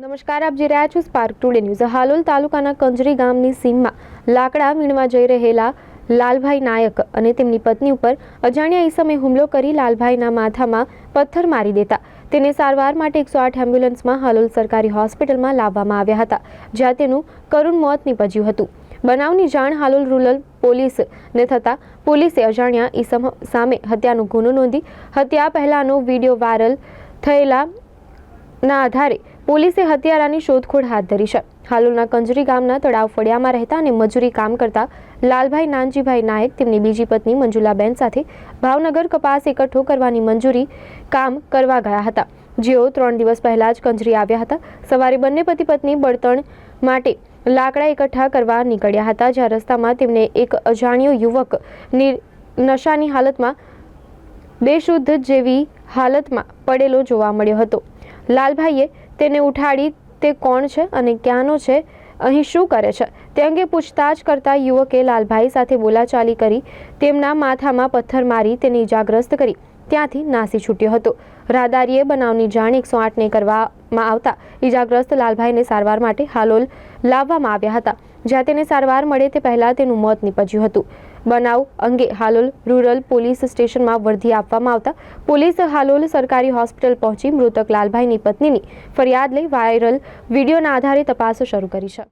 નમસ્કાર, આપ જોઈ રહ્યા છો સ્પાર્ક ટુડે ન્યૂઝ હાલોલ તાલુકાના કંજરી ગામની સીમમાં લાકડા વીણવા જઈ રહેલા લાલભાઈ નાયક અને તેમની પત્ની ઉપર અજાણ્યા ઈસમે હુમલો કરી લાલભાઈના માથામાં પથ્થર મારી દેતા. તેને સારવાર માટે એકસો આઠ એમ્બ્યુલન્સમાં હાલોલ સરકારી હોસ્પિટલમાં લાવવામાં આવ્યા હતા, જ્યાં તેનું કરુણ મોત નીપજ્યું હતું. બનાવની જાણ હાલોલ રૂરલ પોલીસને થતાં પોલીસે અજાણ્યા ઈસમ સામે હત્યાનો ગુનો નોંધી, હત્યા પહેલાંનો વીડિયો વાયરલ થયેલાના આધારે પોલીસે હત્યારાની શોધખોળ હાથ ધરી છે. હાલોલના કંજરી ગામના તળાવ ફળિયામાં રહેતા અને મજૂરી કામ કરતા લાલભાઈ નાનજીભાઈ નાયક તેમની બીજી પત્ની મંજુલાબેન સાથે ભાવનગર કપાસ એકઠો કરવાની મંજૂરી કામ કરવા ગયા હતા. જેઓ ત્રણ દિવસ પહેલા જ કંજરી આવ્યા હતા. સવારે બંને પતિ પત્ની બળતણ માટે લાકડા એકઠા કરવા નીકળ્યા હતા, જ્યાં રસ્તામાં તેમને એક અજાણ્યો યુવક નશાની હાલતમાં, બેશુદ્ધ જેવી હાલતમાં પડેલો જોવા મળ્યો હતો. લાલભાઈએ તેને ઉઠાડી તે કોણ છે અને ક્યાંનો છે, અહીં શું કરે છે? તે અંગે પૂછતાછ કરતા યુવકે લાલભાઈ સાથે બોલાચાલી કરી તેમના માથામાં પથ્થર મારી તેને ઇજાગ્રસ્ત કરી. ત્યાંથી નાસી છૂટ્યો હતો. રાહદારીએ બનાવની જાણ એકસો આઠને કરવામાં આવતા ઈજાગ્રસ્ત લાલભાઈને સારવાર માટે હાલોલ લાવવામાં આવ્યા હતા. જ્યાં તેને સારવાર મળે તે પહેલાં તેનું મોત નીપજ્યું હતું. બનાવ અંગે હાલોલ રૂરલ પોલીસ સ્ટેશનમાં વર્ધી આપવામાં આવતા પોલીસ હાલોલ સરકારી હોસ્પિટલ પહોંચી મૃતક લાલભાઈની પત્નીની ફરિયાદ લઈ વાયરલ વિડીયોના આધારે તપાસ શરૂ કરી છે.